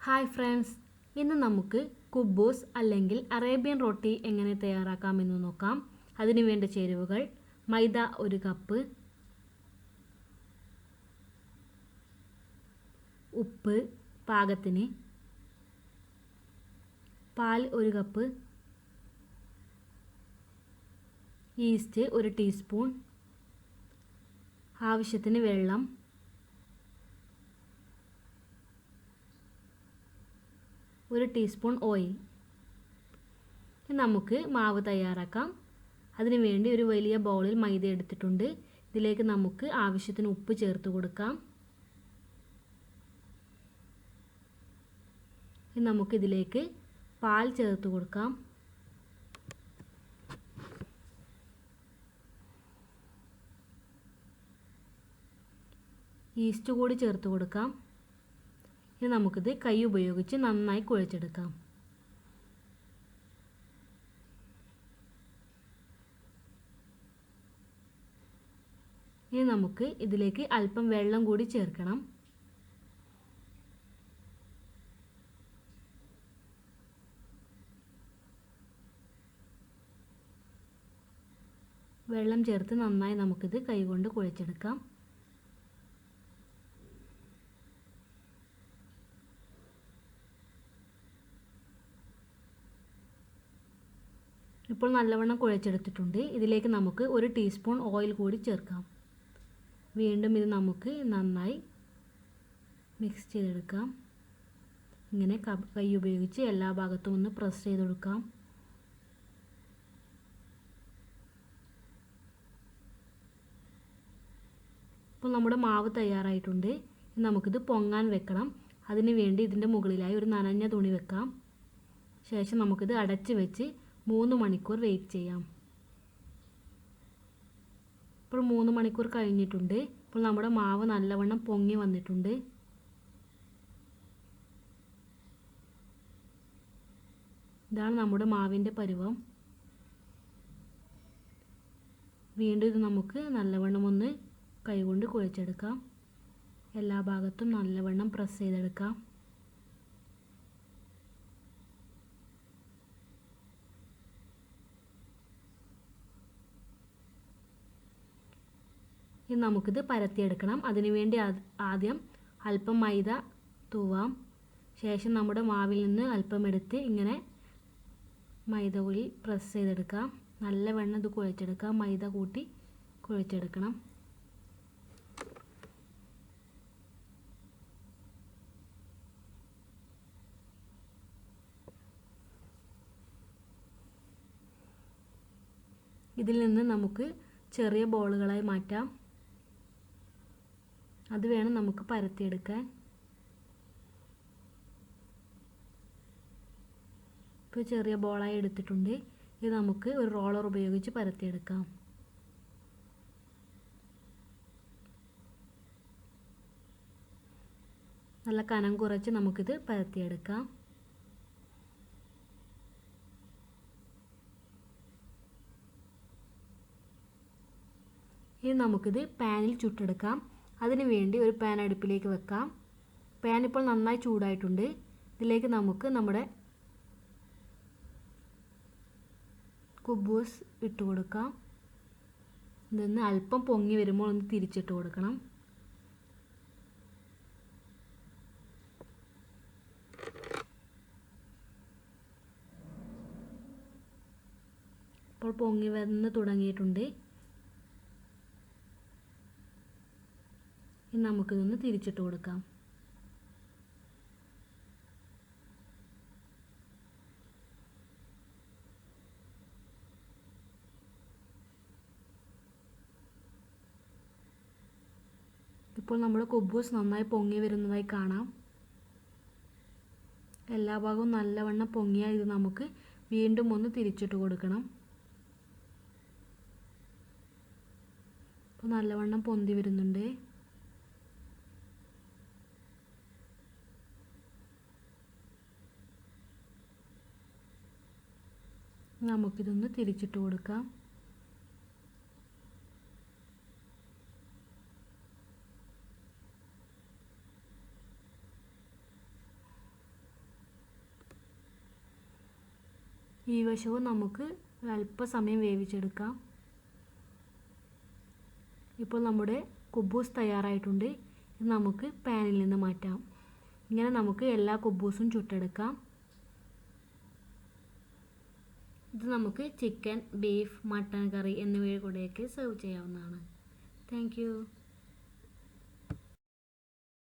Hi friends ഇന്ന് നമുക്ക് കുബൂസ് അല്ലെങ്കിൽ അറേബ്യൻ റൊട്ടി എങ്ങനെ തയ്യാറാക്കാമെന്ന് നോക്കാം. അതിനു വേണ്ട ചേരുവകൾ മൈദ ഒരു കപ്പ് ഉപ്പ് പാകത്തിന് പാൽ ഒരു കപ്പ് ഈസ്റ്റ് ഒരു ടീസ്പൂൺ ആവശ്യത്തിന് വെള്ളം ഒരു ടീസ്പൂൺ ഓയിൽ നമുക്ക് മാവ് തയ്യാറാക്കാം. അതിനു വേണ്ടി ഒരു വലിയ ബൗളിൽ മൈദ എടുത്തിട്ടുണ്ട്. ഇതിലേക്ക് നമുക്ക് ആവശ്യത്തിന് ഉപ്പ് ചേർത്ത് കൊടുക്കാം. നമുക്കിതിലേക്ക് പാൽ ചേർത്ത് കൊടുക്കാം. ഈസ്റ്റ് കൂടി ചേർത്ത് കൊടുക്കാം. ഇനി നമുക്കിത് കൈ ഉപയോഗിച്ച് നന്നായി കുഴച്ചെടുക്കാം. ഇനി നമുക്ക് ഇതിലേക്ക് അല്പം വെള്ളം കൂടി ചേർക്കണം. വെള്ളം ചേർത്ത് നന്നായി നമുക്കിത് കൈകൊണ്ട് കുഴച്ചെടുക്കാം. ഇപ്പോൾ നല്ലവണ്ണം കുഴച്ചെടുത്തിട്ടുണ്ട്. ഇതിലേക്ക് നമുക്ക് ഒരു ടീസ്പൂൺ ഓയിൽ കൂടി ചേർക്കാം. വീണ്ടും ഇത് നമുക്ക് നന്നായി മിക്സ് ചെയ്തെടുക്കാം. ഇങ്ങനെ കൈ ഉപയോഗിച്ച് എല്ലാ ഭാഗത്തും ഒന്ന് പ്രസ് ചെയ്ത് കൊടുക്കാം ഇപ്പോൾ നമ്മുടെ മാവ് തയ്യാറായിട്ടുണ്ട്. നമുക്കിത് പൊങ്ങാൻ വെക്കണം. അതിന് വേണ്ടി ഇതിന്റെ മുകളിലായി ഒരു നനഞ്ഞ തുണി വെക്കാം. ശേഷം നമുക്കിത് അടച്ച് വെച്ച് മൂന്ന് മണിക്കൂർ വെയിറ്റ് ചെയ്യാം. ഇപ്പോൾ മൂന്ന് മണിക്കൂർ കഴിഞ്ഞിട്ടുണ്ട്. ഇപ്പോൾ നമ്മുടെ മാവ് നല്ലവണ്ണം പൊങ്ങി വന്നിട്ടുണ്ട്. ഇതാണ് നമ്മുടെ മാവിന്റെ പരുവം. വീണ്ടും ഇത് നമുക്ക് നല്ലവണ്ണം ഒന്ന് കൈകൊണ്ട് കുഴച്ചെടുക്കാം. എല്ലാ ഭാഗത്തും നല്ലവണ്ണം പ്രസ് ചെയ്തെടുക്കാം. ഇനി നമുക്കിത് പരത്തിയെടുക്കണം. അതിനുവേണ്ടി ആദ്യം അല്പം മൈദ തൂവാം. ശേഷം നമ്മുടെ മാവിൽ നിന്ന് അല്പം എടുത്ത് ഇങ്ങനെ മൈദ കൂടി പ്രസ് ചെയ്തെടുക്കാം. നല്ല വെണ്ണ ഇത് കുഴച്ചെടുക്കാം. മൈദ കൂട്ടി കുഴച്ചെടുക്കണം. ഇതിൽ നിന്ന് നമുക്ക് ചെറിയ ബോളുകളായി മാറ്റാം. അത് വേണം നമുക്ക് പരത്തിയെടുക്കാൻ. ഇപ്പോൾ ചെറിയ ബോളായി എടുത്തിട്ടുണ്ട്. ഇത് നമുക്ക് ഒരു റോളർ ഉപയോഗിച്ച് പരത്തിയെടുക്കാം. നല്ല കനം കുറച്ച് നമുക്കിത് പരത്തിയെടുക്കാം. ഇനി നമുക്കിത് പാനിൽ ചുട്ടെടുക്കാം. അതിന് വേണ്ടി ഒരു പാൻ അടുപ്പിലേക്ക് വെക്കാം. പാൻ ഇപ്പോൾ നന്നായി ചൂടായിട്ടുണ്ട്. ഇതിലേക്ക് നമുക്ക് നമ്മുടെ കുബൂസ് ഇട്ട് കൊടുക്കാം. ഇതൊന്ന് അല്പം പൊങ്ങി വരുമ്പോൾ ഒന്ന് തിരിച്ചിട്ട് കൊടുക്കണം. ഇപ്പോൾ പൊങ്ങി വന്ന് തുടങ്ങിയിട്ടുണ്ട്. നമുക്കിതൊന്ന് തിരിച്ചിട്ട് കൊടുക്കാം. ഇപ്പോൾ നമ്മുടെ കുബൂസ് നന്നായി പൊങ്ങി വരുന്നതായി കാണാം. എല്ലാ ഭാഗവും നല്ലവണ്ണം പൊങ്ങിയാൽ ഇത് നമുക്ക് വീണ്ടും ഒന്ന് തിരിച്ചിട്ട് കൊടുക്കണം. അപ്പോൾ നല്ലവണ്ണം പൊന്തി വരുന്നുണ്ട്. നമുക്കിതൊന്ന് തിരിച്ചിട്ട് കൊടുക്കാം. ഈ വശവും നമുക്ക് അല്പസമയം വേവിച്ചെടുക്കാം. ഇപ്പോൾ നമ്മുടെ കുബൂസ് തയ്യാറായിട്ടുണ്ട്. നമുക്ക് പാനിൽ നിന്ന് മാറ്റാം. ഇങ്ങനെ നമുക്ക് എല്ലാ കുബൂസും ചുട്ടെടുക്കാം. ഇത് നമുക്ക് ചിക്കൻ ബീഫ് മട്ടൺ കറി എന്നിവയുടെ കൂടെയൊക്കെ സെർവ് ചെയ്യാവുന്നതാണ്. താങ്ക്